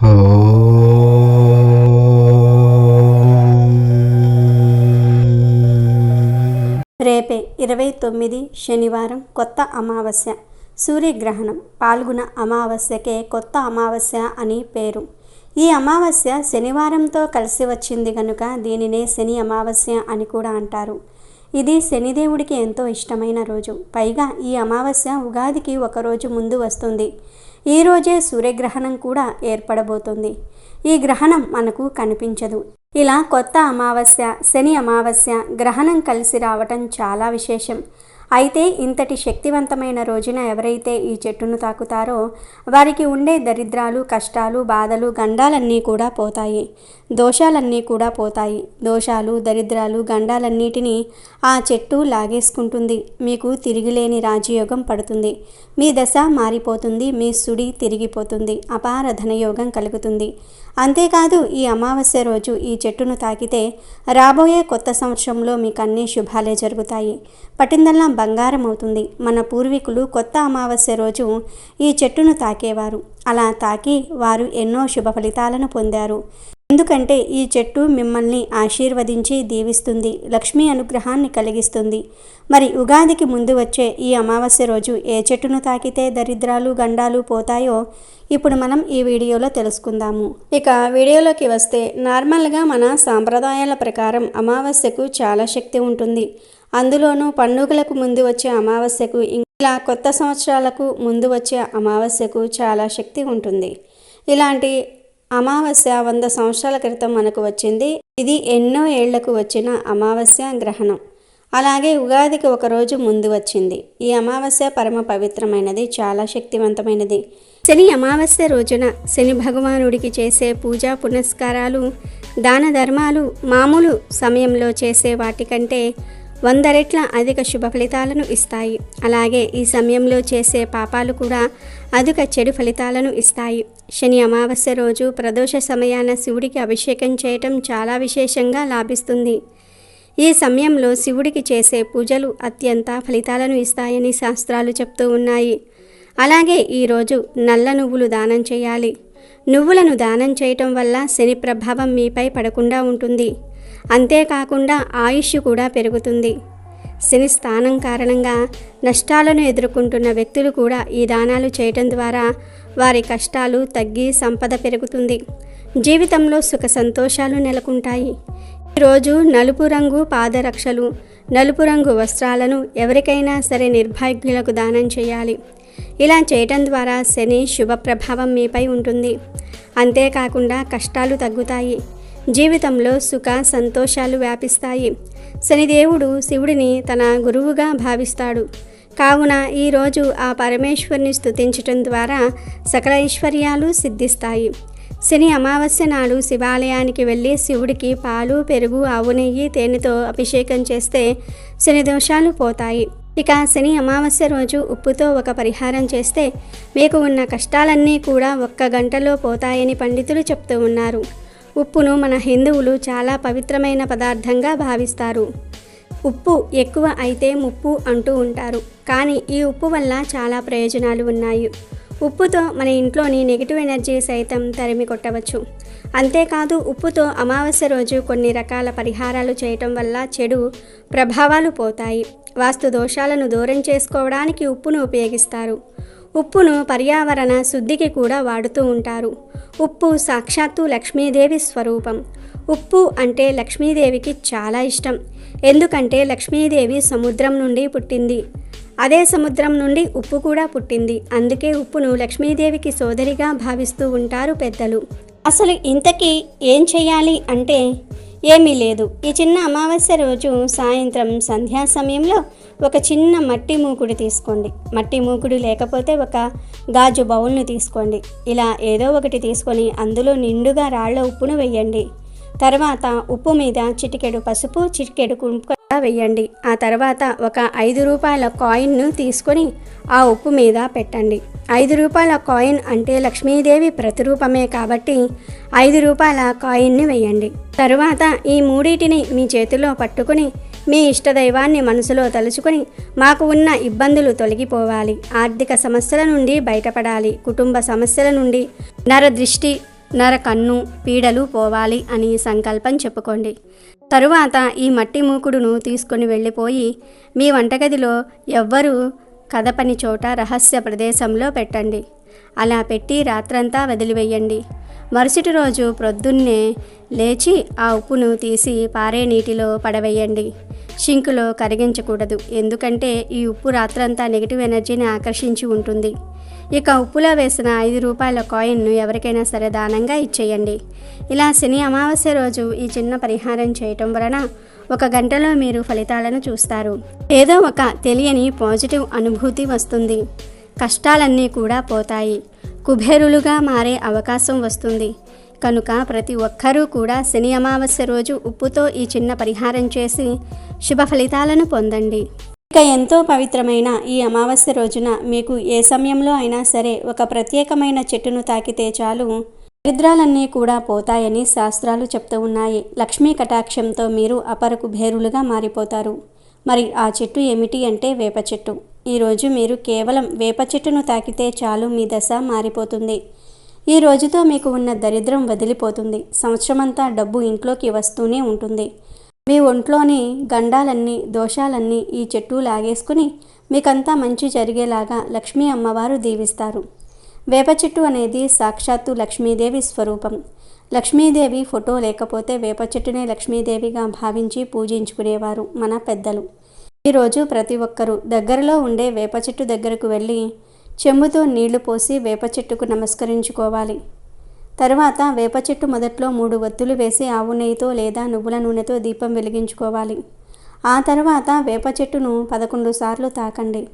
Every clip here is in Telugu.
రేపే ఇరవై తొమ్మిది శనివారం కొత్త అమావాస్య. సూర్యగ్రహణం పాల్గొన అమావాస్యకే కొత్త అమావాస్య అని పేరు. ఈ అమావాస్య శనివారంతో కలిసి వచ్చింది కనుక దీనినే శని అమావాస్య అని కూడా అంటారు. ఇది శనిదేవుడికి ఎంతో ఇష్టమైన రోజు. పైగా ఈ అమావాస్య ఉగాదికి ఒకరోజు ముందు వస్తుంది. ఈ రోజే సూర్యగ్రహణం కూడా ఏర్పడబోతుంది. ఈ గ్రహణం మనకు కనిపించదు. ఇలా కొత్త అమావాస్య శని అమావాస్య గ్రహణం కలిసి రావటం చాలా విశేషం. అయితే ఇంతటి శక్తివంతమైన రోజున ఎవరైతే ఈ చెట్టును తాకుతారో వారికి ఉండే దరిద్రాలు కష్టాలు బాధలు గండాలన్నీ కూడా పోతాయి. దోషాలన్నీ కూడా పోతాయి. దోషాలు దరిద్రాలు గండాలన్నిటినీ ఆ చెట్టు లాగేసుకుంటుంది. మీకు తిరిగిలేని రాజయోగం పడుతుంది. మీ దశ మారిపోతుంది. మీ సుడి తిరిగిపోతుంది. అపార ధనయోగం కలుగుతుంది. అంతేకాదు ఈ అమావాస్య రోజు ఈ చెట్టును తాకితే రాబోయే కొత్త సంవత్సరంలో మీకు అన్ని శుభాలే జరుగుతాయి. పట్టిందల్లా బంగారం అవుతుంది మన పూర్వీకులు కొత్త అమావాస్య రోజు ఈ చెట్టును తాకేవారు. అలా తాకి వారు ఎన్నో శుభ ఫలితాలను పొందారు. ఎందుకంటే ఈ చెట్టు మిమ్మల్ని ఆశీర్వదించి దీవిస్తుంది లక్ష్మీ అనుగ్రహాన్ని కలిగిస్తుంది. మరి ఉగాదికి ముందు వచ్చే ఈ అమావాస్య రోజు ఏ చెట్టును తాకితే దరిద్రాలు గండాలు పోతాయో ఇప్పుడు మనం ఈ వీడియోలో తెలుసుకుందాము. ఇక వీడియోలోకి వస్తే నార్మల్గా మన సాంప్రదాయాల ప్రకారం అమావాస్యకు చాలా శక్తి ఉంటుంది. అందులోనూ పండుగలకు ముందు వచ్చే అమావాస్యకు ఇలా కొత్త సంవత్సరాలకు ముందు వచ్చే అమావాస్యకు చాలా శక్తి ఉంటుంది. ఇలాంటి అమావాస్య వంద సంవత్సరాల క్రితం మనకు వచ్చింది. ఇది ఎన్నో ఏళ్ళకు వచ్చిన అమావాస్య గ్రహణం. అలాగే ఉగాదికి ఒకరోజు ముందు వచ్చింది. ఈ అమావాస్య పరమ పవిత్రమైనది చాలా శక్తివంతమైనది. శని అమావాస్య రోజున శని భగవానుడికి చేసే పూజా పునస్కారాలు దాన ధర్మాలు మామూలు సమయంలో చేసే వాటికంటే వంద రెట్ల అధిక శుభ ఫలితాలను ఇస్తాయి. అలాగే ఈ సమయంలో చేసే పాపాలు కూడా అధిక చెడు ఫలితాలను ఇస్తాయి. శని అమావాస్య రోజు ప్రదోష సమయాన శివుడికి అభిషేకం చేయటం చాలా విశేషంగా లాభిస్తుంది. ఈ సమయంలో శివుడికి చేసే పూజలు అత్యంత ఫలితాలను ఇస్తాయని శాస్త్రాలు చెప్తూ ఉన్నాయి. అలాగే ఈరోజు నల్ల నువ్వులు దానం చేయాలి. నువ్వులను దానం చేయటం వల్ల శని ప్రభావం మీపై పడకుండా ఉంటుంది. అంతేకాకుండా ఆయుష్ కూడా పెరుగుతుంది. శని స్థానం కారణంగా నష్టాలను ఎదుర్కొంటున్న వ్యక్తులు కూడా ఈ దానాలు చేయటం ద్వారా వారి కష్టాలు తగ్గి సంపద పెరుగుతుంది. జీవితంలో సుఖ సంతోషాలు నెలకొంటాయి. ఈరోజు నలుపు రంగు పాదరక్షలు నలుపు రంగు వస్త్రాలను ఎవరికైనా సరే నిర్భాగ్యులకు దానం చేయాలి. ఇలా చేయటం ద్వారా శని శుభ ప్రభావం మీపై ఉంటుంది. అంతేకాకుండా కష్టాలు తగ్గుతాయి. జీవితంలో సుఖ సంతోషాలు వ్యాపిస్తాయి. శనిదేవుడు శివుడిని తన గురువుగా భావిస్తాడు. కావున ఈరోజు ఆ పరమేశ్వరిని స్తుతించటం ద్వారా సకల ఐశ్వర్యాలు సిద్ధిస్తాయి. శని అమావాస్య నాడు శివాలయానికి వెళ్ళి శివుడికి పాలు పెరుగు ఆవు నెయ్యి తేనెతో అభిషేకం చేస్తే శని దోషాలు పోతాయి. ఇక శని అమావాస్య రోజు ఉప్పుతో ఒక పరిహారం చేస్తే మీకు ఉన్న కష్టాలన్నీ కూడా ఒక్క గంటలో పోతాయని పండితులు చెప్తూ ఉన్నారు. ఉప్పును మన హిందువులు చాలా పవిత్రమైన పదార్థంగా భావిస్తారు. ఉప్పు ఎక్కువ అయితే ముప్పు అంటూ ఉంటారు. కానీ ఈ ఉప్పు వల్ల చాలా ప్రయోజనాలు ఉన్నాయి. ఉప్పుతో మన ఇంట్లోని నెగిటివ్ ఎనర్జీ సైతం తరిమి కొట్టవచ్చు. అంతేకాదు ఉప్పుతో అమావాస్య రోజు కొన్ని రకాల పరిహారాలు చేయటం వల్ల చెడు ప్రభావాలు పోతాయి. వాస్తు దోషాలను దూరం చేసుకోవడానికి ఉప్పును ఉపయోగిస్తారు. ఉప్పును పర్యావరణ శుద్ధికి కూడా వాడుతూ ఉంటారు. ఉప్పు సాక్షాత్తు లక్ష్మీదేవి స్వరూపం. ఉప్పు అంటే లక్ష్మీదేవికి చాలా ఇష్టం. ఎందుకంటే లక్ష్మీదేవి సముద్రం నుండి పుట్టింది. అదే సముద్రం నుండి ఉప్పు కూడా పుట్టింది. అందుకే ఉప్పును లక్ష్మీదేవికి సోదరిగా భావిస్తూ ఉంటారు పెద్దలు. అసలు ఇంతకీ ఏం చేయాలి అంటే ఏమీ లేదు. ఈ చిన్న అమావాస్య రోజు సాయంత్రం సంధ్యా సమయంలో ఒక చిన్న మట్టి మూకుడు తీసుకోండి. మట్టి మూకుడు లేకపోతే ఒక గాజు బౌల్ను తీసుకోండి. ఇలా ఏదో ఒకటి తీసుకొని అందులో నిండుగా రాళ్ళ ఉప్పును వేయండి. తర్వాత ఉప్పు మీద చిటికెడు పసుపు చిటికెడు కుంకుమ వేయండి. ఆ తర్వాత ఒక ఐదు రూపాయల కాయిన్ను తీసుకొని ఆ ఉప్పు మీద పెట్టండి. ఐదు రూపాయల కాయిన్ అంటే లక్ష్మీదేవి ప్రతిరూపమే కాబట్టి ఐదు రూపాయల కాయిన్ని వేయండి. తరువాత ఈ మూడింటిని మీ చేతిలో పట్టుకుని మీ ఇష్టదైవాన్ని మనసులో తలుచుకొని మాకు ఉన్న ఇబ్బందులు తొలగిపోవాలి. ఆర్థిక సమస్యల నుండి బయటపడాలి. కుటుంబ సమస్యల నుండి నరదృష్టి నరకన్ను పీడలు పోవాలి అని సంకల్పం చెప్పుకోండి. తరువాత ఈ మట్టి మూకుడును తీసుకొని వెళ్ళిపోయి మీ వంటగదిలో ఎవ్వరూ కదపని చోట రహస్య ప్రదేశంలో పెట్టండి. అలా పెట్టి రాత్రంతా వదిలివేయండి. మరుసటి రోజు ప్రొద్దున్నే లేచి ఆ ఉప్పును తీసి పారే నీటిలో పడవేయండి. షింకులో కరిగించకూడదు. ఎందుకంటే ఈ ఉప్పు రాత్రంతా నెగిటివ్ ఎనర్జీని ఆకర్షించి ఉంటుంది. ఇక ఉప్పులో వేసిన ఐదు రూపాయల కాయిన్ను ఎవరికైనా సరే దానంగా ఇచ్చేయండి. ఇలా శని అమావాస్య రోజు ఈ చిన్న పరిహారం చేయటం వలన ఒక గంటలో మీరు ఫలితాలను చూస్తారు. ఏదో ఒక తెలియని పాజిటివ్ అనుభూతి వస్తుంది. కష్టాలన్నీ కూడా పోతాయి. కుబేరులుగా మారే అవకాశం వస్తుంది. కనుక ప్రతి ఒక్కరూ కూడా శని అమావాస్య రోజు ఉప్పుతో ఈ చిన్న పరిహారం చేసి శుభ ఫలితాలను పొందండి. ఇక ఎంతో పవిత్రమైన ఈ అమావాస్య రోజున మీకు ఏ సమయంలో అయినా సరే ఒక ప్రత్యేకమైన చెట్టును తాకితే చాలు. దరిద్రాలన్నీ కూడా పోతాయని శాస్త్రాలు చెప్తూ ఉన్నాయి. లక్ష్మీ కటాక్షంతో మీరు అపరకు భేరులుగా మారిపోతారు. మరి ఆ చెట్టు ఏమిటి అంటే వేప చెట్టు. ఈరోజు మీరు కేవలం వేప చెట్టును తాకితే చాలు మీ దశ మారిపోతుంది. ఈ రోజుతో మీకు ఉన్న దరిద్రం వదిలిపోతుంది. సంవత్సరమంతా డబ్బు ఇంట్లోకి వస్తూనే ఉంటుంది. మీ ఒంట్లోని గండాలన్నీ దోషాలన్నీ ఈ చెట్టు లాగేసుకుని మీకంతా మంచి జరిగేలాగా లక్ష్మీ అమ్మవారు దీవిస్తారు. వేప చెట్టు అనేది సాక్షాత్తు లక్ష్మీదేవి స్వరూపం. లక్ష్మీదేవి ఫోటో లేకపోతే వేప చెట్టునే లక్ష్మీదేవిగా భావించి పూజించుకునేవారు మన పెద్దలు. ఈరోజు ప్రతి ఒక్కరూ దగ్గరలో ఉండే వేప చెట్టు దగ్గరకు వెళ్ళి చెంబుతో నీళ్ళు పోసి వేప చెట్టుకు నమస్కరించుకోవాలి. తరువాత వేప చెట్టు మొదట్లో మూడు ఒత్తులు వేసి ఆవు నెయ్యితో లేదా నువ్వుల నూనెతో దీపం వెలిగించుకోవాలి. ఆ తర్వాత వేప చెట్టును పదకొండు సార్లు తాకండి.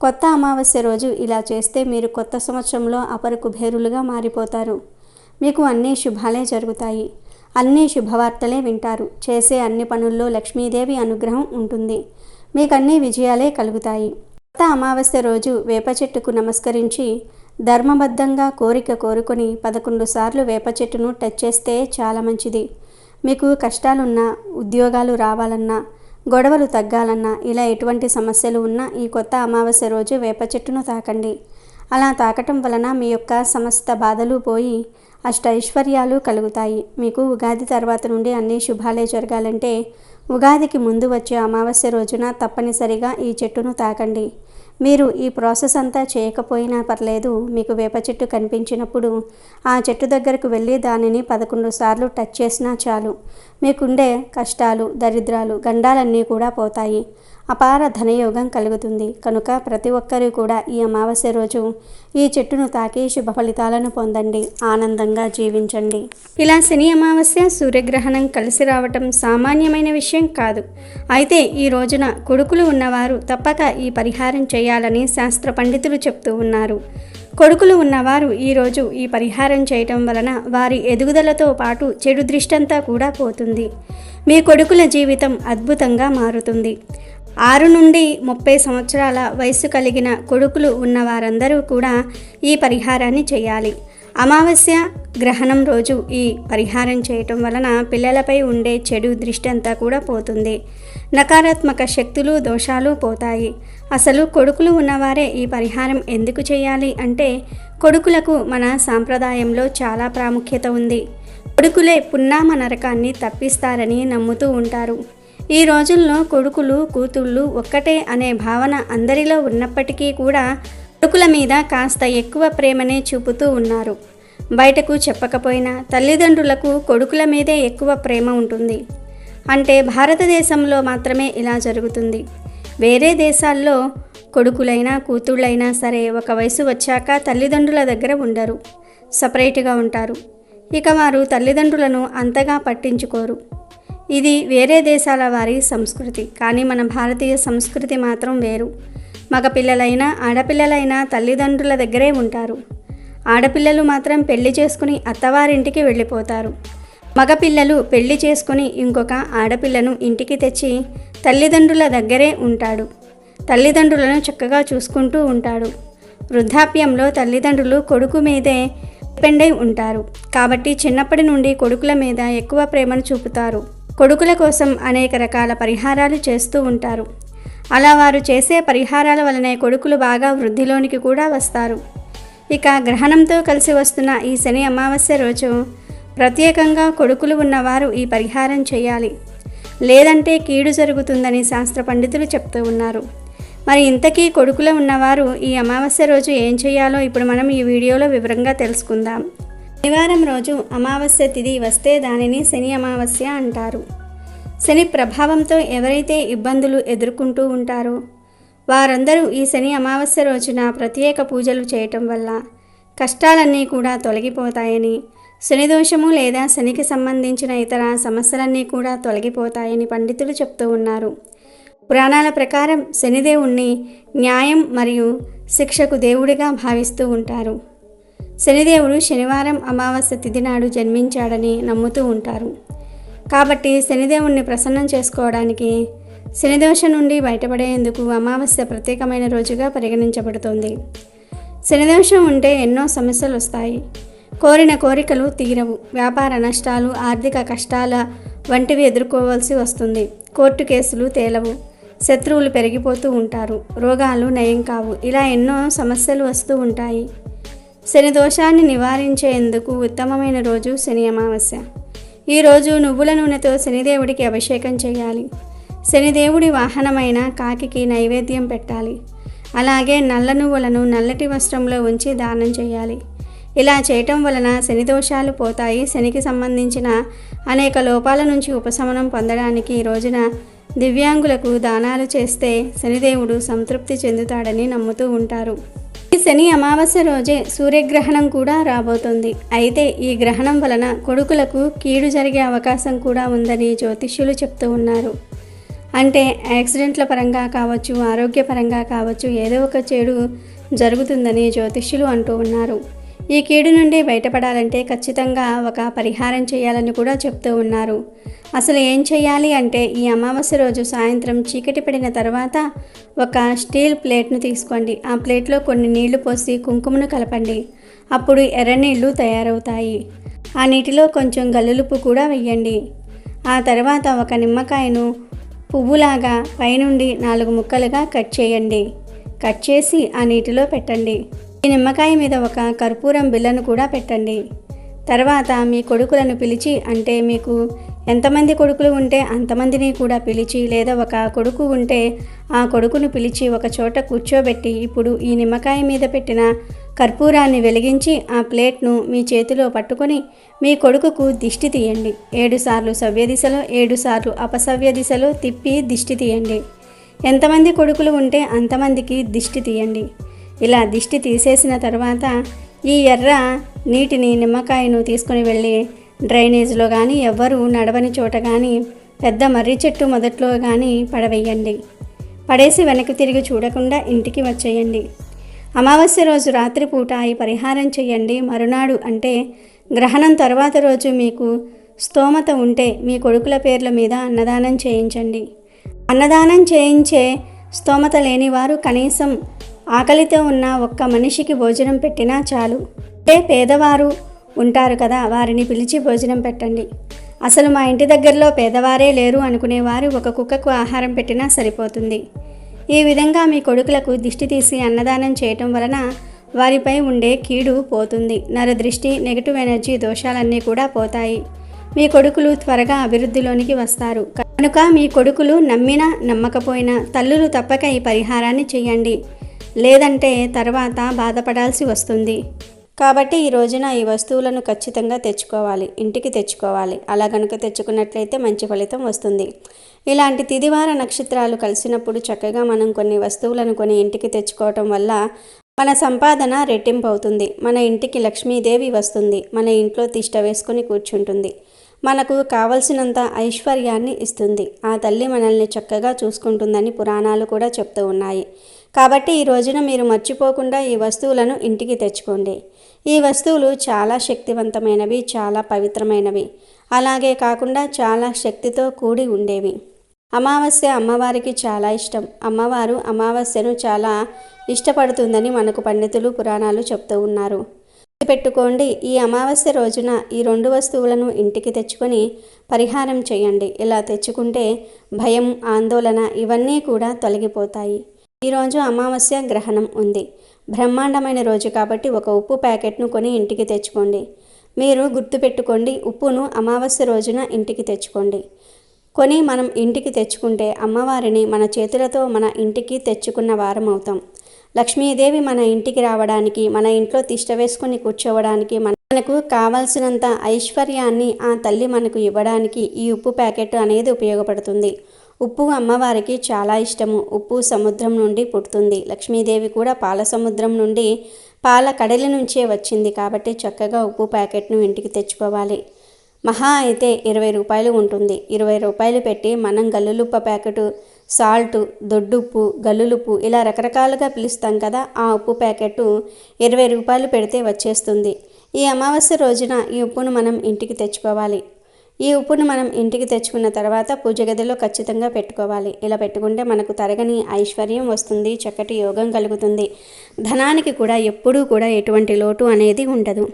కొత్త అమావాస్య రోజు ఇలా చేస్తే మీరు కొత్త సంవత్సరంలో అపరు కుబేరులుగా మారిపోతారు. మీకు అన్ని శుభాలే జరుగుతాయి. అన్ని శుభవార్తలే వింటారు. చేసే అన్ని పనుల్లో లక్ష్మీదేవి అనుగ్రహం ఉంటుంది. మీకు అన్ని విజయాలే కలుగుతాయి. అమావాస్య రోజు వేప చెట్టుకు నమస్కరించి ధర్మబద్ధంగా కోరిక కోరుకొని పదకొండు సార్లు వేప చెట్టును టచ్ చేస్తే చాలా మంచిది. మీకు కష్టాలున్నా ఉద్యోగాలు రావాలన్నా గొడవలు తగ్గాలన్నా ఇలా ఎటువంటి సమస్యలు ఉన్నా ఈ కొత్త అమావాస్య రోజు వేప చెట్టును తాకండి. అలా తాకటం వలన మీ యొక్క సమస్త బాధలు పోయి అష్ట ఐశ్వర్యాలు కలుగుతాయి. మీకు ఉగాది తర్వాత నుండి అన్ని శుభాలే జరగాలంటే ఉగాదికి ముందు వచ్చే అమావాస్య రోజున తప్పనిసరిగా ఈ చెట్టును తాకండి. మీరు ఈ ప్రాసెస్ అంతా చేయకపోయినా పర్లేదు మీకు వేప చెట్టు కనిపించినప్పుడు ఆ చెట్టు దగ్గరకు వెళ్ళి దానిని పదకొండు సార్లు టచ్ చేసినా చాలు. మీకుండే కష్టాలు దరిద్రాలు గండాలన్నీ కూడా పోతాయి. అపార ధనయోగం కలుగుతుంది. కనుక ప్రతి ఒక్కరూ కూడా ఈ అమావాస్య రోజు ఈ చెట్టును తాకి శుభ ఫలితాలను పొందండి. ఆనందంగా జీవించండి. ఇలా శని అమావాస్య సూర్యగ్రహణం కలిసి రావటం సామాన్యమైన విషయం కాదు. అయితే ఈ రోజున కొడుకులు ఉన్నవారు తప్పక ఈ పరిహారం చేయాలని శాస్త్ర పండితులు చెప్తూ ఉన్నారు. కొడుకులు ఉన్నవారు ఈరోజు ఈ పరిహారం చేయటం వలన వారి ఎదుగుదలతో పాటు చెడు దృష్టంతా కూడా పోతుంది. మీ కొడుకుల జీవితం అద్భుతంగా మారుతుంది. ఆరు నుండి ముప్పై సంవత్సరాల వయసు కలిగిన కొడుకులు ఉన్న వారందరూ కూడా ఈ పరిహారాన్ని చేయాలి. అమావాస్య గ్రహణం రోజు ఈ పరిహారం చేయటం వలన పిల్లలపై ఉండే చెడు దృష్టి అంతా కూడా పోతుంది. నకారాత్మక శక్తులు దోషాలు పోతాయి. అసలు కొడుకులు ఉన్నవారే ఈ పరిహారం ఎందుకు చేయాలి అంటే కొడుకులకు మన సాంప్రదాయంలో చాలా ప్రాముఖ్యత ఉంది. కొడుకులే పున్నామ నరకాన్ని తప్పిస్తారని నమ్ముతూ ఉంటారు. ఈ రోజుల్లో కొడుకులు కూతుళ్ళు ఒక్కటే అనే భావన అందరిలో ఉన్నప్పటికీ కూడా కొడుకుల మీద కాస్త ఎక్కువ ప్రేమనే చూపుతూ ఉన్నారు. బయటకు చెప్పకపోయినా తల్లిదండ్రులకు కొడుకుల మీదే ఎక్కువ ప్రేమ ఉంటుంది. అంటే భారతదేశంలో మాత్రమే ఇలా జరుగుతుంది. వేరే దేశాల్లో కొడుకులైనా కూతుళ్ళైనా సరే ఒక వయసు వచ్చాక తల్లిదండ్రుల దగ్గర ఉండరు. సపరేట్గా ఉంటారు. ఇక వారు తల్లిదండ్రులను అంతగా పట్టించుకోరు. ఇది వేరే దేశాల వారి సంస్కృతి కానీ మన భారతీయ సంస్కృతి మాత్రం వేరు. మగపిల్లలైనా ఆడపిల్లలైనా తల్లిదండ్రుల దగ్గరే ఉంటారు. ఆడపిల్లలు మాత్రం పెళ్ళి చేసుకుని అత్తవారింటికి వెళ్ళిపోతారు. మగపిల్లలు పెళ్ళి చేసుకుని ఇంకొక ఆడపిల్లను ఇంటికి తెచ్చి తల్లిదండ్రుల దగ్గరే ఉంటాడు. తల్లిదండ్రులను చక్కగా చూసుకుంటూ ఉంటాడు. వృద్ధాప్యంలో తల్లిదండ్రులు కొడుకు మీదే డిపెండ్ అయి ఉంటారు. కాబట్టి చిన్నప్పటి నుండి కొడుకుల మీద ఎక్కువ ప్రేమను చూపుతారు. కొడుకుల కోసం అనేక రకాల పరిహారాలు చేస్తూ ఉంటారు. అలా వారు చేసే పరిహారాల వలనే కొడుకులు బాగా వృద్ధిలోనికి కూడా వస్తారు. ఇక గ్రహణంతో కలిసి వస్తున్న ఈ శని అమావాస్య రోజు ప్రత్యేకంగా కొడుకులు ఉన్నవారు ఈ పరిహారం చేయాలి. లేదంటే కీడు జరుగుతుందని శాస్త్ర పండితులు చెప్తూ ఉన్నారు. మరి ఇంతకీ కొడుకులో ఉన్నవారు ఈ అమావాస్య రోజు ఏం చేయాలో ఇప్పుడు మనం ఈ వీడియోలో వివరంగా తెలుసుకుందాం. శనివారం రోజు అమావాస్య తిథి వస్తే దానిని శని అమావాస్య అంటారు. శని ప్రభావంతో ఎవరైతే ఇబ్బందులు ఎదుర్కొంటూ ఉంటారో వారందరూ ఈ శని అమావాస్య రోజున ప్రత్యేక పూజలు చేయటం వల్ల కష్టాలన్నీ కూడా తొలగిపోతాయని శని దోషము లేదా శనికి సంబంధించిన ఇతర సమస్యలన్నీ కూడా తొలగిపోతాయని పండితులు చెప్తూ ఉన్నారు. పురాణాల ప్రకారం శనిదేవుణ్ణి న్యాయం మరియు శిక్షకు దేవుడిగా భావిస్తూ ఉంటారు. శనిదేవుడు శనివారం అమావాస్య తిథి నాడు జన్మించాడని నమ్ముతూ ఉంటారు. కాబట్టి శనిదేవుణ్ణి ప్రసన్నం చేసుకోవడానికి శనిదోషం నుండి బయటపడేందుకు అమావాస్య ప్రత్యేకమైన రోజుగా పరిగణించబడుతుంది. శనిదోషం ఉంటే ఎన్నో సమస్యలు వస్తాయి కోరిన కోరికలు తీరవు. వ్యాపార నష్టాలు ఆర్థిక కష్టాల వంటివి ఎదుర్కోవాల్సి వస్తుంది. కోర్టు కేసులు తేలవు. శత్రువులు పెరిగిపోతూ ఉంటారు. రోగాలు నయం కావు. ఇలా ఎన్నో సమస్యలు వస్తూ ఉంటాయి. శని దోషాన్ని నివారించేందుకు ఉత్తమమైన రోజు శని అమావాస్య. ఈరోజు నువ్వుల నూనెతో శనిదేవుడికి అభిషేకం చేయాలి. శనిదేవుడి వాహనమైన కాకికి నైవేద్యం పెట్టాలి. అలాగే నల్ల నువ్వులను నల్లటి వస్త్రంలో ఉంచి దానం చేయాలి. ఇలా చేయటం వలన శని దోషాలు పోతాయి. శనికి సంబంధించిన అనేక లోపాల నుంచి ఉపశమనం పొందడానికి ఈ రోజున దివ్యాంగులకు దానాలు చేస్తే శనిదేవుడు సంతృప్తి చెందుతాడని నమ్ముతూ ఉంటారు. ఈ శని అమావాస్య రోజే సూర్యగ్రహణం కూడా రాబోతుంది. అయితే ఈ గ్రహణం వలన కొడుకులకు కీడు జరిగే అవకాశం కూడా ఉందని జ్యోతిష్యులు చెప్తూ ఉన్నారు. అంటే యాక్సిడెంట్ల పరంగా కావచ్చు ఆరోగ్యపరంగా కావచ్చు ఏదో ఒక చెడు జరుగుతుందని జ్యోతిష్యులు అంటూ ఉన్నారు. ఈ కీడు నుండి బయటపడాలంటే ఖచ్చితంగా ఒక పరిహారం చేయాలని కూడా చెప్తూ ఉన్నారు. అసలు ఏం చేయాలి అంటే ఈ అమావాస్య రోజు సాయంత్రం చీకటి పడిన తర్వాత ఒక స్టీల్ ప్లేట్ను తీసుకోండి. ఆ ప్లేట్లో కొన్ని నీళ్ళు పోసి కుంకుమను కలపండి. అప్పుడు ఎర్రనీళ్ళు తయారవుతాయి. ఆ నీటిలో కొంచెం గల్లులుపు కూడా వెయ్యండి. ఆ తర్వాత ఒక నిమ్మకాయను పువ్వులాగా పైనుండి నాలుగు ముక్కలుగా కట్ చేయండి. కట్ చేసి ఆ నీటిలో పెట్టండి. ఈ నిమ్మకాయ మీద ఒక కర్పూరం బిళ్ళను కూడా పెట్టండి. తర్వాత మీ కొడుకులను పిలిచి అంటే మీకు ఎంతమంది కొడుకులు ఉంటే అంతమందిని కూడా పిలిచి లేదా ఒక కొడుకు ఉంటే ఆ కొడుకును పిలిచి ఒక చోట కూర్చోబెట్టి ఇప్పుడు ఈ నిమ్మకాయ మీద పెట్టిన కర్పూరాన్ని వెలిగించి ఆ ప్లేట్ను మీ చేతిలో పట్టుకొని మీ కొడుకుకు దిష్టి తీయండి. ఏడుసార్లు సవ్య దిశలో ఏడుసార్లు అపసవ్య దిశలో తిప్పి దిష్టి తీయండి. ఎంతమంది కొడుకులు ఉంటే అంతమందికి దిష్టి తీయండి. ఇలా దిష్టి తీసేసిన తర్వాత ఈ ఎర్ర నీటిని నిమ్మకాయను తీసుకుని వెళ్ళి డ్రైనేజ్లో కానీ ఎవ్వరూ నడవని చోట కానీ పెద్ద మర్రి చెట్టు మొదట్లో కానీ పడవేయండి. పడేసి వెనక్కి తిరిగి చూడకుండా ఇంటికి వచ్చేయండి. అమావాస్య రోజు రాత్రిపూట ఈ పరిహారం చేయండి. మరునాడు అంటే గ్రహణం తర్వాత రోజు మీకు స్తోమత ఉంటే మీ కొడుకుల పేర్ల మీద అన్నదానం చేయించండి. అన్నదానం చేయించే స్తోమత లేని వారు కనీసం ఆకలితో ఉన్న ఒక్క మనిషికి భోజనం పెట్టినా చాలు. అంటే పేదవారు ఉంటారు కదా వారిని పిలిచి భోజనం పెట్టండి. అసలు మా ఇంటి దగ్గరలో పేదవారే లేరు అనుకునేవారు ఒక కుక్కకు ఆహారం పెట్టినా సరిపోతుంది. ఈ విధంగా మీ కొడుకులకు దిష్టి తీసి అన్నదానం చేయటం వలన వారిపై ఉండే కీడు పోతుంది. నరదృష్టి నెగటివ్ ఎనర్జీ దోషాలన్నీ కూడా పోతాయి. మీ కొడుకులు త్వరగా అభివృద్ధిలోనికి వస్తారు. కనుక మీ కొడుకులు నమ్మినా నమ్మకపోయినా తల్లులు తప్పక ఈ పరిహారాన్ని చేయండి. లేదంటే తర్వాత బాధపడాల్సి వస్తుంది. కాబట్టి ఈ రోజున ఈ వస్తువులను ఖచ్చితంగా తెచ్చుకోవాలి. ఇంటికి తెచ్చుకోవాలి. అలా కనుక తెచ్చుకున్నట్లయితే మంచి ఫలితం వస్తుంది. ఇలాంటి తిదివార నక్షత్రాలు కలిసినప్పుడు చక్కగా మనం కొన్ని వస్తువులను కొని ఇంటికి తెచ్చుకోవటం వల్ల మన సంపాదన రెట్టింపు అవుతుంది. మన ఇంటికి లక్ష్మీదేవి వస్తుంది. మన ఇంట్లో తిష్ట వేసుకొని కూర్చుంటుంది. మనకు కావలసినంత ఐశ్వర్యాన్ని ఇస్తుంది. ఆ తల్లి మనల్ని చక్కగా చూసుకుంటుందని పురాణాలు కూడా చెప్తూ ఉన్నాయి. కాబట్టి ఈ రోజున మీరు మర్చిపోకుండా ఈ వస్తువులను ఇంటికి తెచ్చుకోండి. ఈ వస్తువులు చాలా శక్తివంతమైనవి చాలా పవిత్రమైనవి. అలాగే కాకుండా చాలా శక్తితో కూడి ఉండేవి. అమావాస్య అమ్మవారికి చాలా ఇష్టం. అమ్మవారు అమావాస్యను చాలా ఇష్టపడుతుందని మనకు పండితులు పురాణాలు చెప్తూ ఉన్నారు. పెట్టుకోండి ఈ అమావాస్య రోజున ఈ రెండు వస్తువులను ఇంటికి తెచ్చుకొని పరిహారం చేయండి. ఇలా తెచ్చుకుంటే భయం ఆందోళన ఇవన్నీ కూడా తొలగిపోతాయి. ఈరోజు అమావాస్య గ్రహణం ఉంది. బ్రహ్మాండమైన రోజు కాబట్టి ఒక ఉప్పు ప్యాకెట్ను కొని ఇంటికి తెచ్చుకోండి. మీరు గుర్తుపెట్టుకోండి ఉప్పును అమావాస్య రోజున ఇంటికి తెచ్చుకోండి. కొని మనం ఇంటికి తెచ్చుకుంటే అమ్మవారిని మన చేతులతో మన ఇంటికి తెచ్చుకున్న వారం అవుతాం. లక్ష్మీదేవి మన ఇంటికి రావడానికి మన ఇంట్లో తిష్ట వేసుకుని కూర్చోవడానికి మనకు కావాల్సినంత ఐశ్వర్యాన్ని ఆ తల్లి మనకు ఇవ్వడానికి ఈ ఉప్పు ప్యాకెట్ అనేది ఉపయోగపడుతుంది. ఉప్పు అమ్మవారికి చాలా ఇష్టము. ఉప్పు సముద్రం నుండి పుడుతుంది. లక్ష్మీదేవి కూడా పాల సముద్రం నుండి పాల కడలి నుంచే వచ్చింది కాబట్టి చక్కగా ఉప్పు ప్యాకెట్ను ఇంటికి తెచ్చుకోవాలి. మహా అయితే ఇరవై రూపాయలు ఉంటుంది. ఇరవై రూపాయలు పెట్టి మనం గల్లులుప్ప ప్యాకెట్ సాల్ట్ దొడ్డుప్పు గల్లులుప్పు ఇలా రకరకాలుగా పిలుస్తాం కదా ఆ ఉప్పు ప్యాకెట్ ఇరవై రూపాయలు పెడితే వచ్చేస్తుంది. ఈ అమావాస్య రోజున ఈ ఉప్పును మనం ఇంటికి తెచ్చుకోవాలి. ఈ ఉప్పును మనం ఇంటికి తెచ్చుకున్న తర్వాత పూజ గదిలో ఖచ్చితంగా పెట్టుకోవాలి. ఇలా పెట్టుకుంటే మనకు తరగని ఐశ్వర్యం వస్తుంది చక్కటి యోగం కలుగుతుంది. ధనానికి కూడా ఎప్పుడూ కూడా ఎటువంటి లోటు అనేది ఉండదు.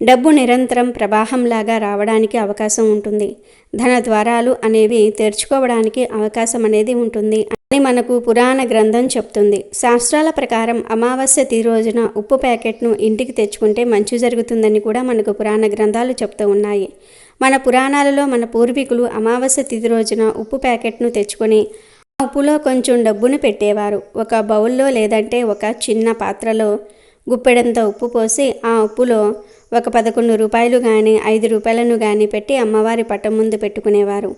డబ్బు నిరంతరం ప్రవాహంలాగా రావడానికి అవకాశం ఉంటుంది. ధన ద్వారాలు అనేవి తెరుచుకోవడానికి అవకాశం అనేది ఉంటుంది అని మనకు పురాణ గ్రంథం చెప్తుంది. శాస్త్రాల ప్రకారం అమావాస్య తీ రోజున ఉప్పు ప్యాకెట్ను ఇంటికి తెచ్చుకుంటే మంచి జరుగుతుందని కూడా మనకు పురాణ గ్రంథాలు చెప్తూ ఉన్నాయి. మన పురాణాలలో మన పూర్వీకులు అమావాస్య తిథి రోజున ఉప్పు ప్యాకెట్ను తెచ్చుకొని ఆ ఉప్పులో కొంచెం డబ్బును పెట్టేవారు. ఒక బౌల్లో లేదంటే ఒక చిన్న పాత్రలో గుప్పెడంత ఉప్పు పోసి ఆ ఉప్పులో ఒక పదకొండు రూపాయలు కానీ ఐదు రూపాయలను కానీ పెట్టి అమ్మవారి పట్టం ముందు పెట్టుకునేవారు.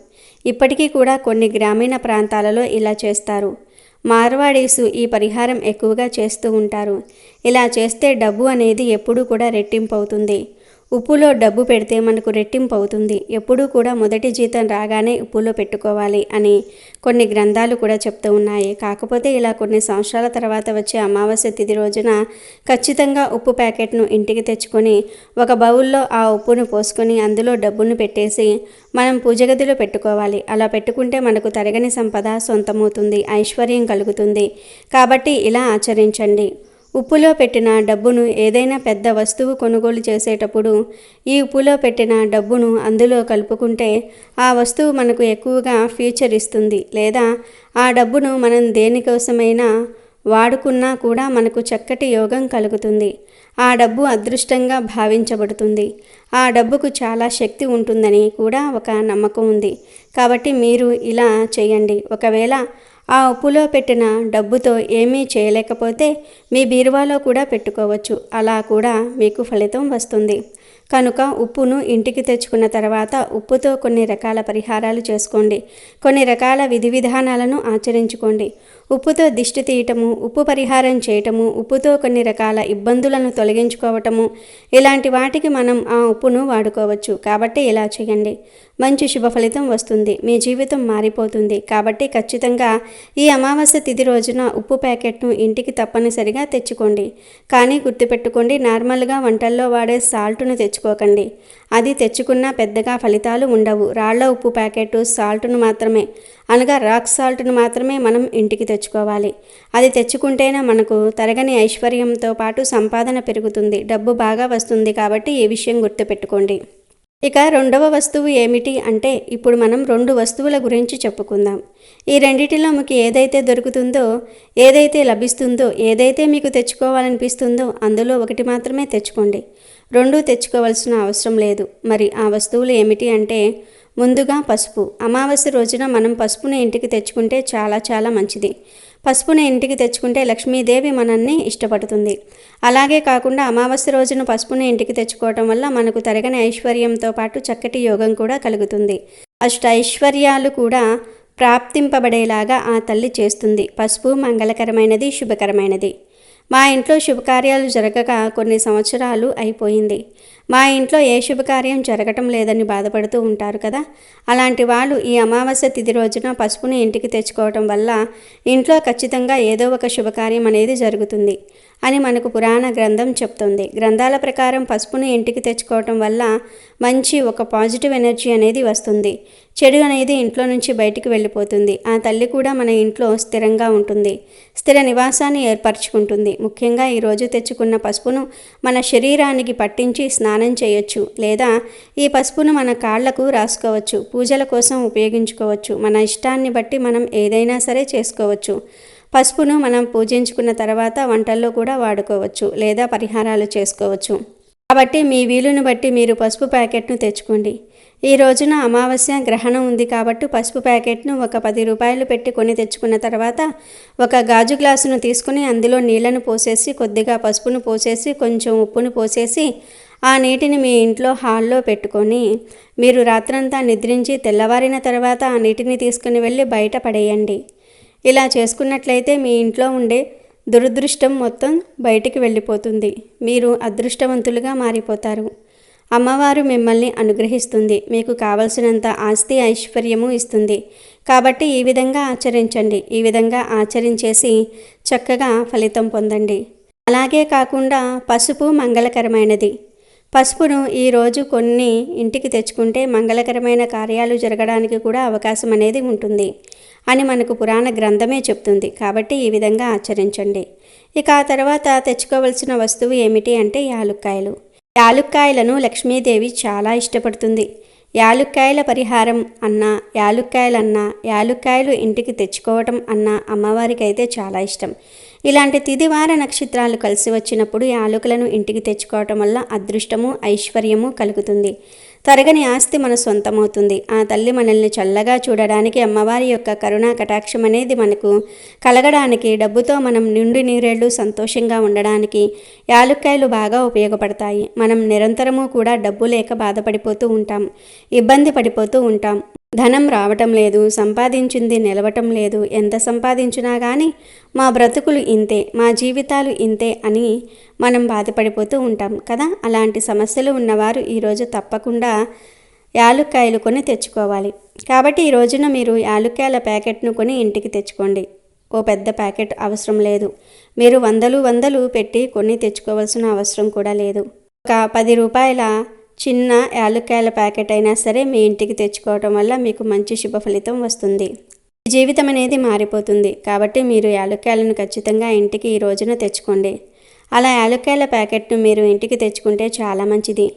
ఇప్పటికీ కూడా కొన్ని గ్రామీణ ప్రాంతాలలో ఇలా చేస్తారు. మార్వాడీసు ఈ పరిహారం ఎక్కువగా చేస్తూ ఉంటారు. ఇలా చేస్తే డబ్బు అనేది ఎప్పుడూ కూడా రెట్టింపు అవుతుంది. ఉప్పులో డబ్బు పెడితే మనకు రెట్టింపు అవుతుంది. ఎప్పుడూ కూడా మొదటి జీతం రాగానే ఉప్పులో పెట్టుకోవాలి అని కొన్ని గ్రంథాలు కూడా చెప్తూ ఉన్నాయి. కాకపోతే ఇలా కొన్ని సంవత్సరాల తర్వాత వచ్చే అమావాస్య తిథి రోజున ఖచ్చితంగా ఉప్పు ప్యాకెట్ను ఇంటికి తెచ్చుకొని ఒక బౌల్లో ఆ ఉప్పును పోసుకొని అందులో డబ్బును పెట్టేసి మనం పూజగదిలో పెట్టుకోవాలి. అలా పెట్టుకుంటే మనకు తరగని సంపద సొంతమవుతుంది ఐశ్వర్యం కలుగుతుంది. కాబట్టి ఇలా ఆచరించండి. ఉప్పులో పెట్టిన డబ్బును ఏదైనా పెద్ద వస్తువు కొనుగోలు చేసేటప్పుడు ఈ ఉప్పులో పెట్టిన డబ్బును అందులో కలుపుకుంటే ఆ వస్తువు మనకు ఎక్కువగా ఫ్యూచర్ ఇస్తుంది లేదా ఆ డబ్బును మనం దేనికోసమైనా వాడుకున్నా కూడా మనకు చక్కటి యోగం కలుగుతుంది. ఆ డబ్బు అదృష్టంగా భావించబడుతుంది. ఆ డబ్బుకు చాలా శక్తి ఉంటుందని కూడా ఒక నమ్మకం ఉంది. కాబట్టి మీరు ఇలా చేయండి. ఒకవేళ ఆ ఉప్పులో పెట్టిన డబ్బుతో ఏమీ చేయలేకపోతే మీ బీరువాలో కూడా పెట్టుకోవచ్చు. అలా కూడా మీకు ఫలితం వస్తుంది. కనుక ఉప్పును ఇంటికి తెచ్చుకున్న తర్వాత ఉప్పుతో కొన్ని రకాల పరిహారాలు చేసుకోండి. కొన్ని రకాల విధి విధానాలను ఆచరించుకోండి. ఉప్పుతో దిష్టి తీయటము ఉప్పు పరిహారం చేయటము ఉప్పుతో కొన్ని రకాల ఇబ్బందులను తొలగించుకోవటము ఇలాంటి వాటికి మనం ఆ ఉప్పును వాడుకోవచ్చు. కాబట్టి ఇలా చేయండి. మంచి శుభ ఫలితం వస్తుంది. మీ జీవితం మారిపోతుంది. కాబట్టి ఖచ్చితంగా ఈ అమావాస్య తిథి రోజున ఉప్పు ప్యాకెట్ను ఇంటికి తప్పనిసరిగా తెచ్చుకోండి. కానీ గుర్తుపెట్టుకోండి నార్మల్గా వంటల్లో వాడే సాల్ట్ను తెచ్చుకోకండి. అది తెచ్చుకున్నా పెద్దగా ఫలితాలు ఉండవు. రాళ్ళ ఉప్పు ప్యాకెట్ సాల్ట్ను మాత్రమే. అనగా రాక్ సాల్ట్ను మాత్రమే మనం ఇంటికి తెచ్చుకోవాలి. అది తెచ్చుకుంటేనే మనకు తరగని ఐశ్వర్యంతో పాటు సంపాదన పెరుగుతుంది డబ్బు బాగా వస్తుంది కాబట్టి ఈ విషయం గుర్తుపెట్టుకోండి. ఇక రెండవ వస్తువు ఏమిటి అంటే ఇప్పుడు మనం రెండు వస్తువుల గురించి చెప్పుకుందాం. ఈ రెండిటిలో మీకు ఏదైతే దొరుకుతుందో ఏదైతే లభిస్తుందో ఏదైతే మీకు తెచ్చుకోవాలనిపిస్తుందో అందులో ఒకటి మాత్రమే తెచ్చుకోండి. రెండు తెచ్చుకోవాల్సిన అవసరం లేదు. మరి ఆ వస్తువులు ఏమిటి అంటే ముందుగా పసుపు. అమావాస్య రోజున మనం పసుపుని ఇంటికి తెచ్చుకుంటే చాలా చాలా మంచిది. పసుపుని ఇంటికి తెచ్చుకుంటే లక్ష్మీదేవి మనల్ని ఇష్టపడుతుంది. అలాగే కాకుండా అమావాస్య రోజున పసుపుని ఇంటికి తెచ్చుకోవటం వల్ల మనకు తరగని ఐశ్వర్యంతో పాటు చక్కటి యోగం కూడా కలుగుతుంది. అష్ట ఐశ్వర్యాలు కూడా ప్రాప్తింపబడేలాగా ఆ తల్లి చేస్తుంది. పసుపు మంగళకరమైనది శుభకరమైనది. మా ఇంట్లో శుభకార్యాలు జరగక కొన్ని సంవత్సరాలు అయిపోయింది. మా ఇంట్లో ఏ శుభకార్యం జరగటం లేదని బాధపడుతూ ఉంటారు కదా. అలాంటి వాళ్ళు ఈ అమావాస్య తిథి రోజున పసుపుని ఇంటికి తెచ్చుకోవటం వల్ల ఇంట్లో ఖచ్చితంగా ఏదో ఒక శుభకార్యం అనేది జరుగుతుంది అని మనకు పురాణ గ్రంథం చెప్తుంది. గ్రంథాల ప్రకారం పసుపును ఇంటికి తెచ్చుకోవటం వల్ల మంచి ఒక పాజిటివ్ ఎనర్జీ అనేది వస్తుంది. చెడు అనేది ఇంట్లో నుంచి బయటికి వెళ్ళిపోతుంది. ఆ తల్లి కూడా మన ఇంట్లో స్థిరంగా ఉంటుంది. స్థిర నివాసాన్ని ఏర్పరచుకుంటుంది. ముఖ్యంగా ఈరోజు తెచ్చుకున్న పసుపును మన శరీరానికి పట్టించి స్నానం చేయొచ్చు లేదా ఈ పసుపును మన కాళ్ళకు రాసుకోవచ్చు. పూజల కోసం ఉపయోగించుకోవచ్చు. మన ఇష్టాన్ని బట్టి మనం ఏదైనా సరే చేసుకోవచ్చు. పసుపును మనం పూజించుకున్న తర్వాత వంటల్లో కూడా వాడుకోవచ్చు లేదా పరిహారాలు చేసుకోవచ్చు. కాబట్టి మీ వీలుని బట్టి మీరు పసుపు ప్యాకెట్ను తెచ్చుకోండి. ఈ రోజున అమావాస్య గ్రహణం ఉంది కాబట్టి పసుపు ప్యాకెట్ను ఒక పది రూపాయలు పెట్టి కొని తెచ్చుకున్న తర్వాత ఒక గాజు గ్లాసును తీసుకుని అందులో నీళ్ళను పోసేసి కొద్దిగా పసుపును పోసేసి కొంచెం ఉప్పును పోసేసి ఆ నీటిని మీ ఇంట్లో హాల్లో పెట్టుకొని మీరు రాత్రంతా నిద్రించి తెల్లవారిన తర్వాత ఆ నీటిని తీసుకుని వెళ్ళి బయట పడేయండి. ఇలా చేసుకున్నట్లయితే మీ ఇంట్లో ఉండే దురదృష్టం మొత్తం బయటికి వెళ్ళిపోతుంది. మీరు అదృష్టవంతులుగా మారిపోతారు. అమ్మవారు మిమ్మల్ని అనుగ్రహిస్తుంది. మీకు కావలసినంత ఆస్తి ఐశ్వర్యము ఇస్తుంది. కాబట్టి ఈ విధంగా ఆచరించండి. ఈ విధంగా ఆచరించేసి చక్కగా ఫలితం పొందండి. అలాగే కాకుండా పసుపు మంగళకరమైనది. పసుపును ఈరోజు కొన్ని ఇంటికి తెచ్చుకుంటే మంగళకరమైన కార్యాలు జరగడానికి కూడా అవకాశం అనేది ఉంటుంది అని మనకు పురాణ గ్రంథమే చెప్తుంది. కాబట్టి ఈ విధంగా ఆచరించండి. ఇక ఆ తర్వాత తెచ్చుకోవలసిన వస్తువు ఏమిటి అంటే యాలుక్కాయలు. యాలుక్కాయలను లక్ష్మీదేవి చాలా ఇష్టపడుతుంది. యాలుక్కాయల పరిహారం అన్నా యాలుక్కాయలన్నా యాలుక్కాయలు ఇంటికి తెచ్చుకోవటం అన్నా అమ్మవారికి అయితే చాలా ఇష్టం. ఇలాంటి తిదివార నక్షత్రాలు కలిసి వచ్చినప్పుడు యాలుకలను ఇంటికి తెచ్చుకోవటం వల్ల అదృష్టము ఐశ్వర్యము కలుగుతుంది. తరగని ఆస్తి మన సొంతమవుతుంది. ఆ తల్లి మనల్ని చల్లగా చూడడానికి అమ్మవారి యొక్క కరుణా కటాక్షం అనేది మనకు కలగడానికి డబ్బుతో మనం నిండు నీరేళ్ళు సంతోషంగా ఉండడానికి యాలుక్కాయలు బాగా ఉపయోగపడతాయి. మనం నిరంతరము కూడా డబ్బు లేక బాధపడిపోతూ ఉంటాం. ఇబ్బంది పడిపోతూ ఉంటాం. ధనం రావటం లేదు సంపాదించింది నిలవటం లేదు. ఎంత సంపాదించినా కానీ మా బ్రతుకులు ఇంతే మా జీవితాలు ఇంతే అని మనం బాధపడిపోతూ ఉంటాం కదా? అలాంటి సమస్యలు ఉన్నవారు ఈరోజు తప్పకుండా యాలుక్కాయలు కొని తెచ్చుకోవాలి. కాబట్టి ఈ రోజున మీరు యాలుక్కాయల ప్యాకెట్ను కొని ఇంటికి తెచ్చుకోండి. ఓ పెద్ద ప్యాకెట్ అవసరం లేదు. మీరు వందలు వందలు పెట్టి కొన్ని తెచ్చుకోవాల్సిన అవసరం కూడా లేదు. ఒక పది రూపాయల చిన్న యాలుక్కాయల ప్యాకెట్ అయినా సరే మీ ఇంటికి తెచ్చుకోవటం వల్ల మీకు మంచి శుభ ఫలితం వస్తుంది. జీవితం అనేది మారిపోతుంది. కాబట్టి మీరు యాలుక్కాయలను ఖచ్చితంగా ఇంటికి ఈ రోజున తెచ్చుకోండి. అలా యాలుక్కాయల ప్యాకెట్ను మీరు ఇంటికి తెచ్చుకుంటే చాలా మంచిది.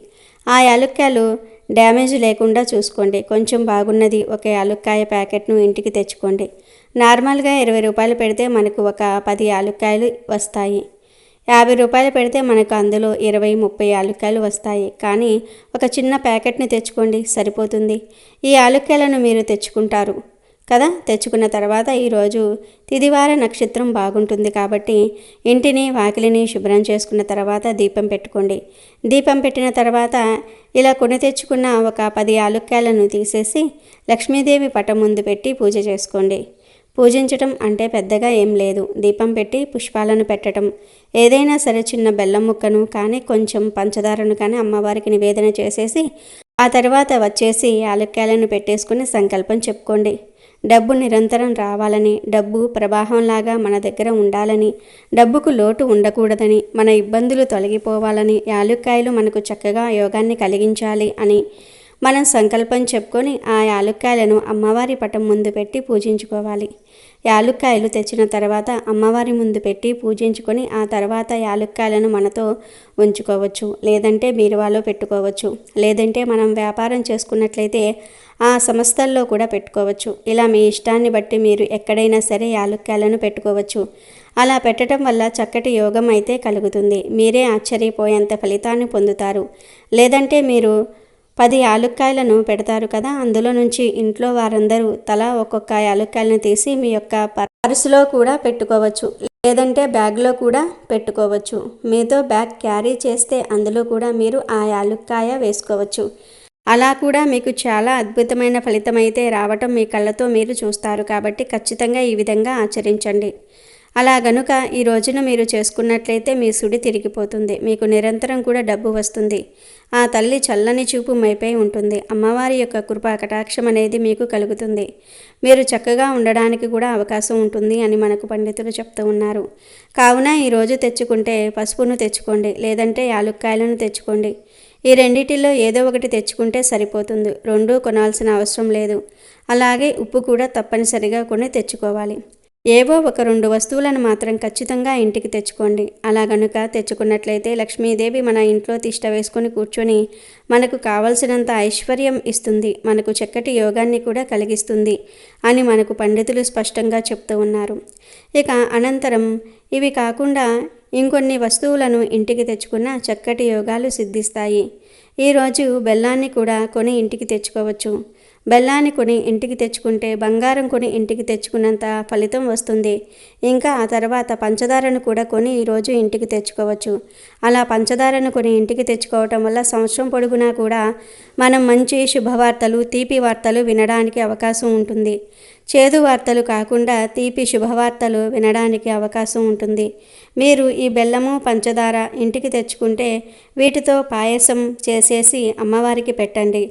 ఆ యాలుక్కాయలు డ్యామేజ్ లేకుండా చూసుకోండి. కొంచెం బాగున్నది ఒక యాలుక్కాయ ప్యాకెట్ను ఇంటికి తెచ్చుకోండి. నార్మల్గా ఇరవై రూపాయలు పెడితే మనకు ఒక పది యాలుక్కాయలు వస్తాయి. యాభై రూపాయలు పెడితే మనకు అందులో ఇరవై ముప్పై ఆలుక్యాలు వస్తాయి. కానీ ఒక చిన్న ప్యాకెట్ని తెచ్చుకోండి సరిపోతుంది. ఈ ఆలుక్యాలను మీరు తెచ్చుకుంటారు కదా? తెచ్చుకున్న తర్వాత ఈరోజు తిదివార నక్షత్రం బాగుంటుంది కాబట్టి ఇంటిని వాకిలిని శుభ్రం చేసుకున్న తర్వాత దీపం పెట్టుకోండి. దీపం పెట్టిన తర్వాత ఇలా కొని తెచ్చుకున్న ఒక పది ఆలుక్కాయలను తీసేసి లక్ష్మీదేవి పటం ముందు పెట్టి పూజ చేసుకోండి. పూజించటం అంటే పెద్దగా ఏం లేదు. దీపం పెట్టి పుష్పాలను పెట్టడం ఏదైనా సరే చిన్న బెల్లం ముక్కను కానీ కొంచెం పంచదారను కానీ అమ్మవారికి నివేదన చేసేసి ఆ తర్వాత వచ్చేసి యాలక్కాయలను పెట్టేసుకుని సంకల్పం చెప్పుకోండి. డబ్బు నిరంతరం రావాలని డబ్బు ప్రవాహంలాగా మన దగ్గర ఉండాలని డబ్బుకు లోటు ఉండకూడదని మన ఇబ్బందులు తొలగిపోవాలని యాలుక్కాయలు మనకు చక్కగా యోగాన్ని కలిగించాలి అని మనం సంకల్పం చెప్పుకొని ఆ యాలుక్కాయలను అమ్మవారి పటం ముందు పెట్టి పూజించుకోవాలి. యాలుక్కాయలు తెచ్చిన తర్వాత అమ్మవారి ముందు పెట్టి పూజించుకొని ఆ తర్వాత యాలుక్కాయలను మనతో ఉంచుకోవచ్చు. లేదంటే బీరువాలో పెట్టుకోవచ్చు. లేదంటే మనం వ్యాపారం చేసుకున్నట్లయితే ఆ సంస్థల్లో కూడా పెట్టుకోవచ్చు. ఇలా మీ ఇష్టాన్ని బట్టి మీరు ఎక్కడైనా సరే యాలుక్కాయలను పెట్టుకోవచ్చు. అలా పెట్టడం వల్ల చక్కటి యోగం అయితే కలుగుతుంది. మీరే ఆశ్చర్యపోయేంత ఫలితాన్ని పొందుతారు. లేదంటే మీరు పది యాలుక్కాయలను పెడతారు కదా అందులో నుంచి ఇంట్లో వారందరూ తలా ఒక్కొక్క యాలుక్కాయలను తీసి మీ యొక్క పర్సులో కూడా పెట్టుకోవచ్చు. లేదంటే బ్యాగ్లో కూడా పెట్టుకోవచ్చు. మీతో బ్యాగ్ క్యారీ చేస్తే అందులో కూడా మీరు ఆ యాలుక్కాయ వేసుకోవచ్చు. అలా కూడా మీకు చాలా అద్భుతమైన ఫలితం అయితే రావటం మీ కళ్ళతో మీరు చూస్తారు. కాబట్టి ఖచ్చితంగా ఈ విధంగా ఆచరించండి. అలా గనుక ఈ రోజున మీరు చేసుకున్నట్లయితే మీ సుడి తిరిగిపోతుంది. మీకు నిరంతరం కూడా డబ్బు వస్తుంది. ఆ తల్లి చల్లని చూపు మైపై ఉంటుంది. అమ్మవారి యొక్క కృపా కటాక్షం అనేది మీకు కలుగుతుంది. మీరు చక్కగా ఉండడానికి కూడా అవకాశం ఉంటుంది అని మనకు పండితులు చెప్తూ ఉన్నారు. కావున ఈరోజు తెచ్చుకుంటే పసుపును తెచ్చుకోండి లేదంటే యాలుక్కాయలను తెచ్చుకోండి. ఈ రెండిటిలో ఏదో ఒకటి తెచ్చుకుంటే సరిపోతుంది. రెండూ కొనాల్సిన అవసరం లేదు. అలాగే ఉప్పు కూడా తప్పనిసరిగా కొని తెచ్చుకోవాలి. ఏవో ఒక రెండు వస్తువులను మాత్రం ఖచ్చితంగా ఇంటికి తెచ్చుకోండి. అలా గనుక తెచ్చుకున్నట్లయితే లక్ష్మీదేవి మన ఇంట్లో తిష్ట వేసుకొని కూర్చొని మనకు కావలసినంత ఐశ్వర్యం ఇస్తుంది. మనకు చక్కటి యోగాన్ని కూడా కలిగిస్తుంది అని మనకు పండితులు స్పష్టంగా చెప్తూ ఉన్నారు. ఇక అనంతరం ఇవి కాకుండా ఇంకొన్ని వస్తువులను ఇంటికి తెచ్చుకున్న చక్కటి యోగాలు సిద్ధిస్తాయి. ఈరోజు బెల్లాన్ని కూడా కొని ఇంటికి తెచ్చుకోవచ్చు. బెల్లాన్ని కొని ఇంటికి తెచ్చుకుంటే బంగారం కొని ఇంటికి తెచ్చుకున్నంత ఫలితం వస్తుంది. ఇంకా ఆ తర్వాత పంచదారను కూడా కొని ఈరోజు ఇంటికి తెచ్చుకోవచ్చు. అలా పంచదారను కొని ఇంటికి తెచ్చుకోవటం వల్ల సంవత్సరం పొడుగునా కూడా మనం మంచి శుభవార్తలు తీపి వార్తలు వినడానికి అవకాశం ఉంటుంది. చేదు వార్తలు కాకుండా తీపి శుభవార్తలు వినడానికి అవకాశం ఉంటుంది. మీరు ఈ బెల్లము పంచదార ఇంటికి తెచ్చుకుంటే వీటితో పాయసం చేసేసి అమ్మవారికి పెట్టండి.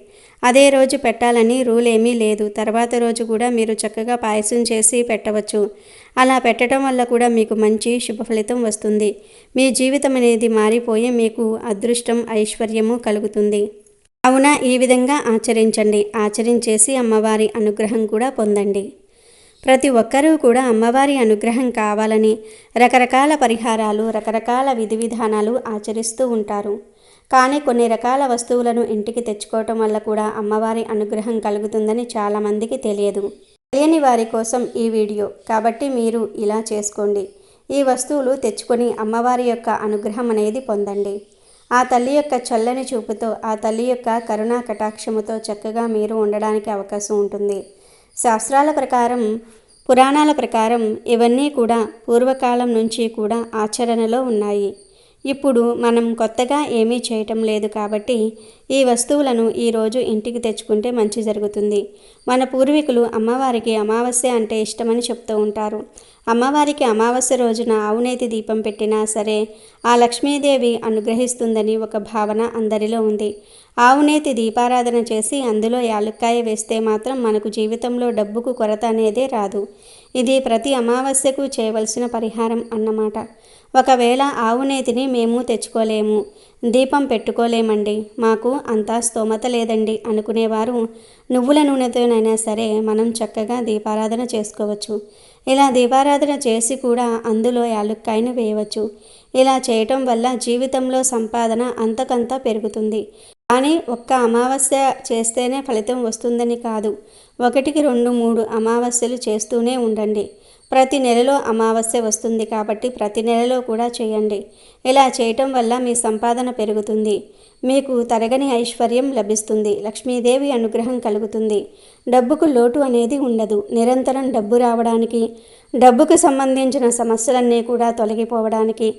అదే రోజు పెట్టాలని రూల్ ఏమీ లేదు. తర్వాత రోజు కూడా మీరు చక్కగా పాయసం చేసి పెట్టవచ్చు. అలా పెట్టడం వల్ల కూడా మీకు మంచి శుభఫలితం వస్తుంది. మీ జీవితం అనేది మారిపోయి మీకు అదృష్టం ఐశ్వర్యము కలుగుతుంది. అవునా? ఈ విధంగా ఆచరించండి. ఆచరించేసి అమ్మవారి అనుగ్రహం కూడా పొందండి. ప్రతి ఒక్కరూ కూడా అమ్మవారి అనుగ్రహం కావాలని రకరకాల పరిహారాలు రకరకాల విధి విధానాలు ఆచరిస్తూ ఉంటారు. కానీ కొన్ని రకాల వస్తువులను ఇంటికి తెచ్చుకోవటం వల్ల కూడా అమ్మవారి అనుగ్రహం కలుగుతుందని చాలామందికి తెలియదు. తెలియని వారి కోసం ఈ వీడియో. కాబట్టి మీరు ఇలా చేసుకోండి. ఈ వస్తువులు తెచ్చుకొని అమ్మవారి యొక్క అనుగ్రహం అనేది పొందండి. ఆ తల్లి యొక్క చల్లని చూపుతో ఆ తల్లి యొక్క కరుణా కటాక్షముతో చక్కగా మీరు ఉండడానికి అవకాశం ఉంటుంది. శాస్త్రాల ప్రకారం పురాణాల ప్రకారం ఇవన్నీ కూడా పూర్వకాలం నుంచి కూడా ఆచరణలో ఉన్నాయి. ఇప్పుడు మనం కొత్తగా ఏమీ చేయటం లేదు కాబట్టి ఈ వస్తువులను ఈరోజు ఇంటికి తెచ్చుకుంటే మంచి జరుగుతుంది. మన పూర్వీకులు అమ్మవారికి అమావాస్య అంటే ఇష్టమని చెప్తూ ఉంటారు. అమ్మవారికి అమావాస్య రోజున ఆవునేతి దీపం పెట్టినా సరే ఆ లక్ష్మీదేవి అనుగ్రహిస్తుందని ఒక భావన అందరిలో ఉంది. ఆవునేతి దీపారాధన చేసి అందులో యాలుక్కాయ వేస్తే మాత్రం మనకు జీవితంలో డబ్బుకు కొరత అనేదే రాదు. ఇది ప్రతి అమావాస్యకు చేయవలసిన పరిహారం అన్నమాట. ఒకవేళ ఆవునేతిని మేము తెచ్చుకోలేము దీపం పెట్టుకోలేమండి మాకు అంతా స్తోమత లేదండి అనుకునేవారు. నువ్వుల నూనెతోనైనా సరే మనం చక్కగా దీపారాధన చేసుకోవచ్చు. ఇలా దీపారాధన చేసి కూడా అందులో యాలుక్కాయను వేయవచ్చు. ఇలా చేయటం వల్ల జీవితంలో సంపాదన అంతకంతా పెరుగుతుంది. కానీ ఒక్క అమావాస్య చేస్తేనే ఫలితం వస్తుందని కాదు. ఒకటికి రెండు మూడు అమావాస్యలు చేస్తూనే ఉండండి. ప్రతి నెలలో అమావాస్య వస్తుంది కాబట్టి ప్రతి నెలలో కూడా చేయండి. ఇలా చేయటం వల్ల మీ సంపాదన పెరుగుతుంది. మీకు తరగని ఐశ్వర్యం లభిస్తుంది. లక్ష్మీదేవి అనుగ్రహం కలుగుతుంది. డబ్బుకు లోటు అనేది ఉండదు. నిరంతరం డబ్బు రావడానికి డబ్బుకు సంబంధించిన సమస్యలన్నీ కూడా తొలగిపోవడానికి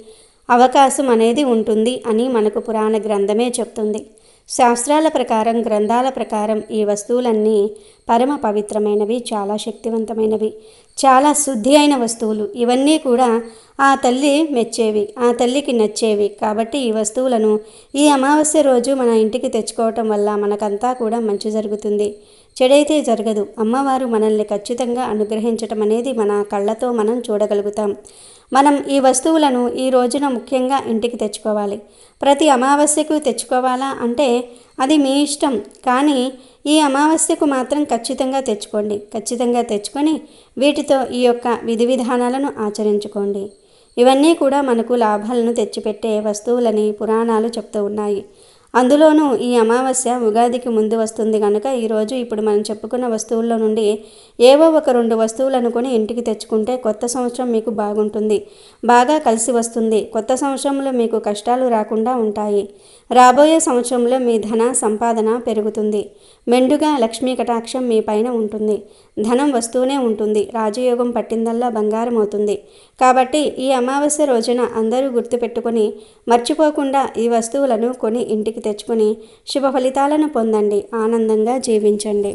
అవకాశం అనేది ఉంటుంది అని మనకు పురాణ గ్రంథమే చెప్తుంది. శాస్త్రాల ప్రకారం గ్రంథాల ప్రకారం ఈ వస్తువులన్నీ పరమ పవిత్రమైనవి చాలా శక్తివంతమైనవి. చాలా శుద్ధి అయిన వస్తువులు. ఇవన్నీ కూడా ఆ తల్లి మెచ్చేవి ఆ తల్లికి నచ్చేవి. కాబట్టి ఈ వస్తువులను ఈ అమావాస్య రోజు మన ఇంటికి తెచ్చుకోవటం వల్ల మనకంతా కూడా మంచి జరుగుతుంది. చెడైతే జరగదు. అమ్మవారు మనల్ని ఖచ్చితంగా అనుగ్రహించటం అనేది మన కళ్ళతో మనం చూడగలుగుతాం. మనం ఈ వస్తువులను ఈ రోజున ముఖ్యంగా ఇంటికి తెచ్చుకోవాలి. ప్రతి అమావాస్యకు తెచ్చుకోవాలా అంటే అది మీ ఇష్టం. కానీ ఈ అమావాస్యకు మాత్రం ఖచ్చితంగా తెచ్చుకోండి. ఖచ్చితంగా తెచ్చుకొని వీటితో ఈ యొక్క విధి విధానాలను ఆచరించుకోండి. ఇవన్నీ కూడా మనకు లాభాలను తెచ్చిపెట్టే వస్తువులని పురాణాలు చెప్తూ ఉన్నాయి. అందులోనూ ఈ అమావాస్య ఉగాదికి ముందు వస్తుంది కనుక ఈరోజు ఇప్పుడు మనం చెప్పుకున్న వస్తువుల్లో నుండి ఏవో ఒక రెండు వస్తువులు అనుకుని ఇంటికి తెచ్చుకుంటే కొత్త సంవత్సరం మీకు బాగుంటుంది. బాగా కలిసి వస్తుంది. కొత్త సంవత్సరంలో మీకు కష్టాలు రాకుండా ఉంటాయి. రాబోయే సంవత్సరంలో మీ ధన సంపాదన పెరుగుతుంది. మెండుగా లక్ష్మీ కటాక్షం మీ పైన ఉంటుంది. ధనం వస్తూనే ఉంటుంది. రాజయోగం పట్టిందల్లా బంగారం అవుతుంది కాబట్టి ఈ అమావాస్య రోజున అందరూ గుర్తుపెట్టుకొని మర్చిపోకుండా ఈ వస్తువులను కొని ఇంటికి తెచ్చుకొని శుభ ఫలితాలను పొందండి. ఆనందంగా జీవించండి.